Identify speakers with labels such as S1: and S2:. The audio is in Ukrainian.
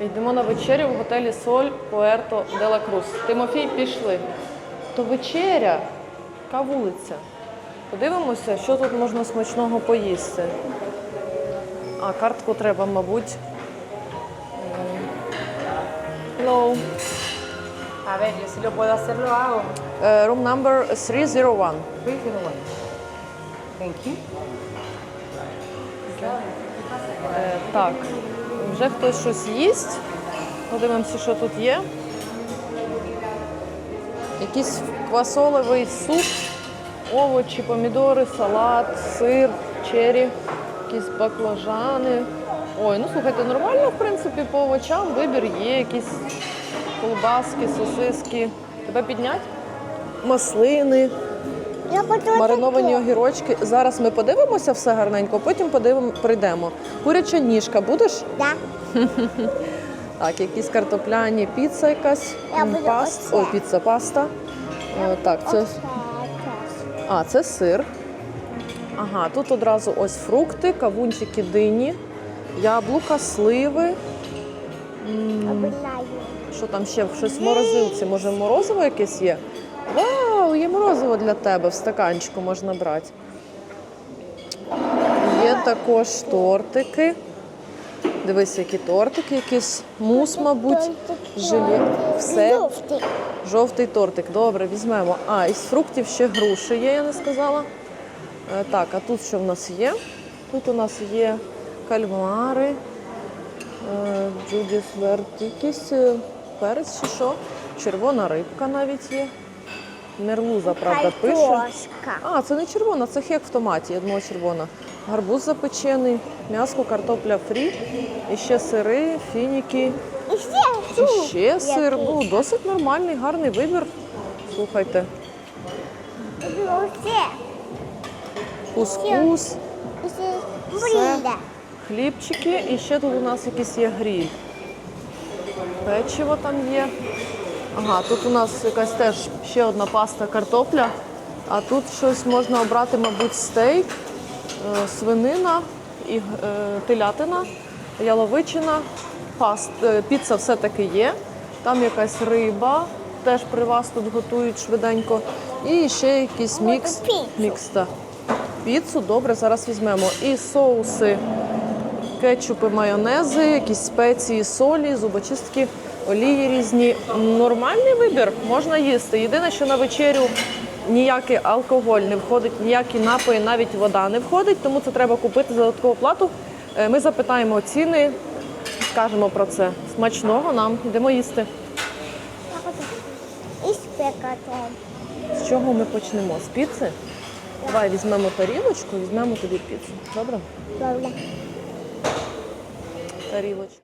S1: Йдемо на вечерю в готелі Соль Пуерто де ла Крус. Тимофій, пішли. То вечеря, яка вулиця. Подивимося, що тут можна смачного поїсти. А, картку треба, мабуть. Hello.
S2: A ver, yo si lo puedo hacer, lo hago.
S1: Е, Room number 301.
S2: Please, you know what? Thank you.
S1: Е, так, вже хтось щось їсть. Подивимося, що тут є. Якийсь квасолевий суп, овочі, помідори, салат, сир, чері, якісь баклажани. Ой, ну слухайте, нормально, в принципі, по овочам вибір є, якісь колбаски, сосиски. Тебе піднять? Маслини. Мариновані огірочки. Зараз ми подивимося все гарненько, потім подивимо, прийдемо. Куряча ніжка будеш?
S3: Да.
S1: Так, якісь картопляні, піца якась, паст, ой, піца, паста. Е, Так, це, а, це сир. Ага, тут одразу ось фрукти, кавунчики, дині, яблука, сливи.
S3: Обираю.
S1: Що там ще? Щось в морозилці? Може, морозиво якесь є? Вау, є морозиво для тебе в стаканчику можна брати. Є також тортики. Дивись, які тортики, якийсь мус, мабуть, желе. Все.
S3: Жовтий.
S1: Жовтий тортик. Добре, візьмемо. А, із фруктів ще груші є, я не сказала. Е, Так, а тут що в нас є? Тут у нас є кальмари, е, Джудіс Верт, якийсь е, перець чи що. Червона рибка навіть є. Мерлуза, правда, пише.
S3: Картошка.
S1: А, це не червона, це хек в томаті, я думала червона. Гарбуз запечений, м'ясо, картопля фрі, і ще сири, фініки.
S3: І ще
S1: І ще сир. Ну, досить нормальний, гарний вибір. Слухайте, кускус, Все. хлібчики і ще тут у нас якийсь є гріль. Печиво там є. Ага, тут у нас якась теж ще одна паста картопля. А тут щось можна обрати, мабуть, стейк, е, свинина і е, телятина, яловичина, паст, е, піца все-таки є. Там якась риба, теж при вас тут готують швиденько. І ще якийсь мікс.
S3: піцу.
S1: Мікс, так. Піцу, добре, зараз візьмемо. І соуси, кетчупи, майонези, якісь спеції, солі, зубочистки, олії різні. Нормальний вибір, можна їсти. Єдине, що на вечерю ніякий алкоголь не входить, ніякі напої, навіть вода не входить, тому це треба купити за додаткову плату. Е, Ми запитаємо ціни, скажемо про це. Смачного нам, йдемо їсти.
S3: І спекати.
S1: З чого ми почнемо? З піци? Давай візьмемо тарілочку, візьмемо тобі піцу. Добре?
S3: Добре.
S1: Тарілочку.